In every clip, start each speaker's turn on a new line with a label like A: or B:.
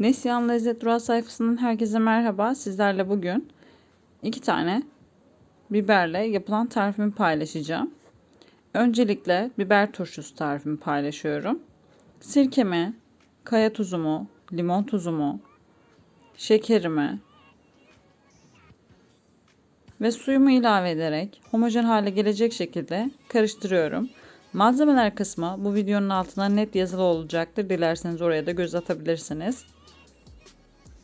A: Neslihan Lezzet Durağı sayfasının herkese merhaba. Sizlerle bugün iki tane biberle yapılan tarifimi paylaşacağım. Öncelikle biber turşusu tarifimi paylaşıyorum. Sirkemi, kaya tuzumu, limon tuzumu, şekerimi ve suyumu ilave ederek homojen hale gelecek şekilde karıştırıyorum. Malzemeler kısmı bu videonun altına net yazılı olacaktır. Dilerseniz oraya da göz atabilirsiniz.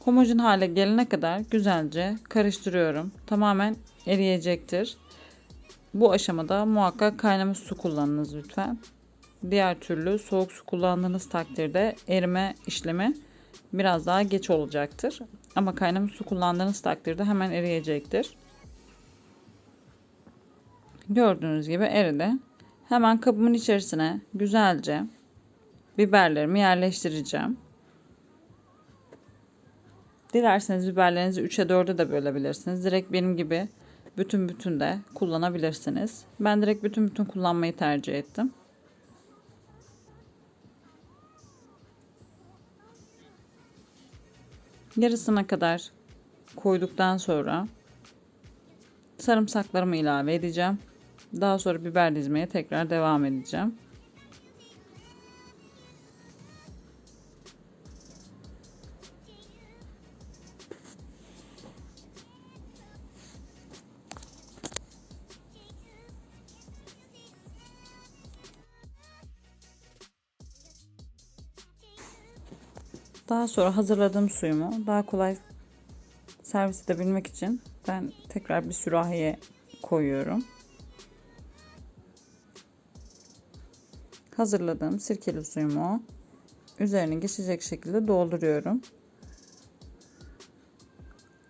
A: Homojen hale gelene kadar güzelce karıştırıyorum. Tamamen eriyecektir. Bu aşamada muhakkak kaynamış su kullanınız lütfen. Diğer türlü soğuk su kullandığınız takdirde erime işlemi biraz daha geç olacaktır. Ama kaynamış su kullandığınız takdirde hemen eriyecektir. Gördüğünüz gibi eridi. Hemen kabımın içerisine güzelce biberlerimi yerleştireceğim. Dilerseniz biberlerinizi 3'e 4'e de bölebilirsiniz. Direkt benim gibi bütün bütün de kullanabilirsiniz. Ben direkt bütün bütün kullanmayı tercih ettim. Yarısına kadar koyduktan sonra sarımsaklarımı ilave edeceğim. Daha sonra biber dizmeye tekrar devam edeceğim. Daha sonra hazırladığım suyumu daha kolay servis edebilmek için ben tekrar bir sürahiye koyuyorum. Hazırladığım sirkeli suyumu üzerine geçecek şekilde dolduruyorum.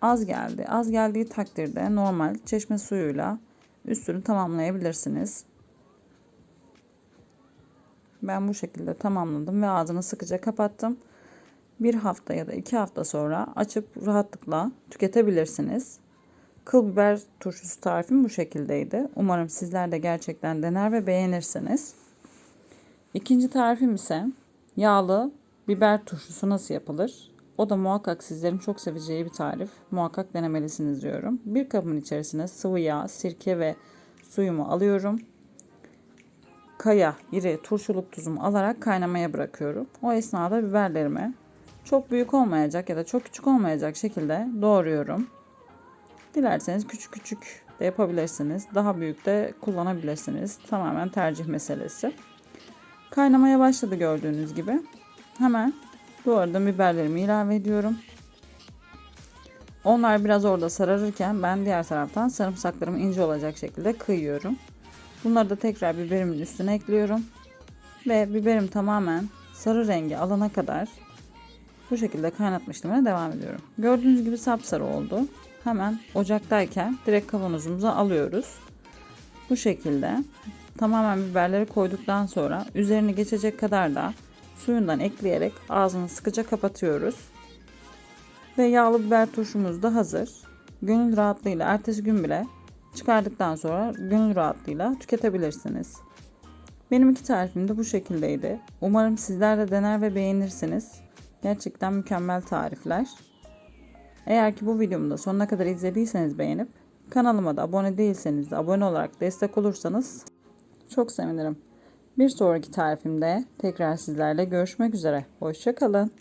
A: Az geldi. Az geldiği takdirde normal çeşme suyuyla üstünü tamamlayabilirsiniz. Ben bu şekilde tamamladım ve ağzını sıkıca kapattım bir hafta ya da iki hafta sonra açıp rahatlıkla tüketebilirsiniz. Kıl biber turşusu tarifim bu şekildeydi. Umarım sizler de gerçekten dener ve beğenirsiniz. İkinci tarifim ise yağlı biber turşusu nasıl yapılır? O da muhakkak sizlerin çok seveceği bir tarif. Muhakkak denemelisiniz diyorum. Bir kabın içerisine sıvı yağ, sirke ve suyumu alıyorum. Kaya, iri, turşuluk tuzumu alarak kaynamaya bırakıyorum. O esnada biberlerimi çok büyük olmayacak ya da çok küçük olmayacak şekilde doğruyorum. Dilerseniz küçük küçük de yapabilirsiniz. Daha büyük de kullanabilirsiniz. Tamamen tercih meselesi. Kaynamaya başladı gördüğünüz gibi. Hemen doğradığım biberlerimi ilave ediyorum. Onlar biraz orada sararırken ben diğer taraftan sarımsaklarımı ince olacak şekilde kıyıyorum. Bunları da tekrar biberimin üstüne ekliyorum. Ve biberim tamamen sarı rengi alana kadar bu şekilde kaynatma işlemine devam ediyorum. Gördüğünüz gibi sapsarı oldu. Hemen ocaktayken direkt kavanozumuza alıyoruz. Bu şekilde tamamen biberleri koyduktan sonra üzerini geçecek kadar da suyundan ekleyerek ağzını sıkıca kapatıyoruz. Ve yağlı biber turşumuz da hazır. Gönül rahatlığıyla ertesi gün bile çıkardıktan sonra gönül rahatlığıyla tüketebilirsiniz. Benim iki tarifim de bu şekildeydi. Umarım sizler de dener ve beğenirsiniz. Gerçekten mükemmel tarifler. Eğer ki bu videomu da sonuna kadar izlediyseniz beğenip kanalıma da abone değilseniz de abone olarak destek olursanız çok sevinirim. Bir sonraki tarifimde tekrar sizlerle görüşmek üzere. Hoşçakalın.